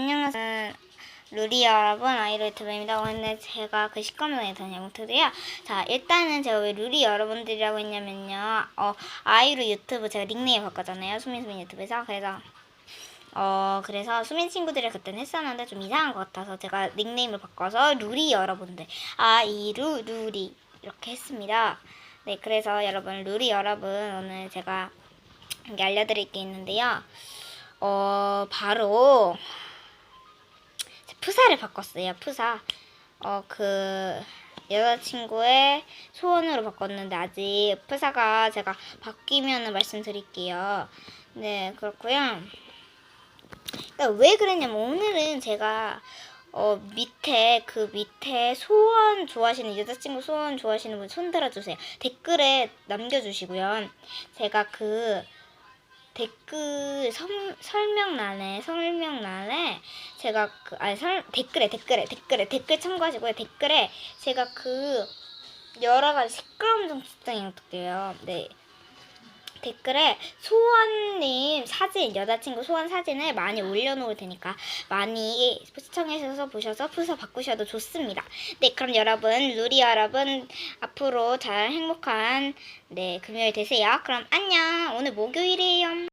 안녕하세요. 루리 여러분, 아이로이트입니다. 오늘 제가 그 시커먼에 대한 영토인데요. 자, 일단은 제가 왜 루리 여러분들이라고 했냐면요. 어, 아이로 유튜브 제가 닉네임 바꿨잖아요. 수민수민 유튜브에서. 그래서, 어, 그래서 수민 친구들이 그때는 했었는데 좀 이상한 것 같아서 제가 닉네임을 바꿔서 루리 여러분들. 아이루, 루리. 이렇게 했습니다. 네, 그래서 여러분, 루리 여러분, 오늘 제가 알려드릴 게 있는데요. 어, 바로, 푸사를 바꿨어요. 푸사. 어, 그 여자친구의 소원으로 바꿨는데 아직 푸사가 제가 바뀌면 말씀드릴게요. 네, 그렇고요. 그러니까 왜 그랬냐면 오늘은 제가 어 밑에 그 밑에 소원 좋아하시는 여자친구 소원 좋아하시는 분 손 들어 주세요. 댓글에 남겨 주시고요. 제가 그 댓글 설, 설명란에 설명란에 제가 그 아니 설 댓글에 댓글에 댓글에 댓글 참고하시고요 댓글에 제가 그 여러 가지 시끄러운 정치성이 어떻게요 네 댓글에 소원님 사진 여자친구 소원 사진을 많이 올려놓을 테니까 많이 시청해주셔서 보셔서 푸서 바꾸셔도 좋습니다. 네 그럼 여러분 루리 여러분 앞으로 잘 행복한 네 금요일 되세요. 그럼 안녕 오늘 목요일이에요.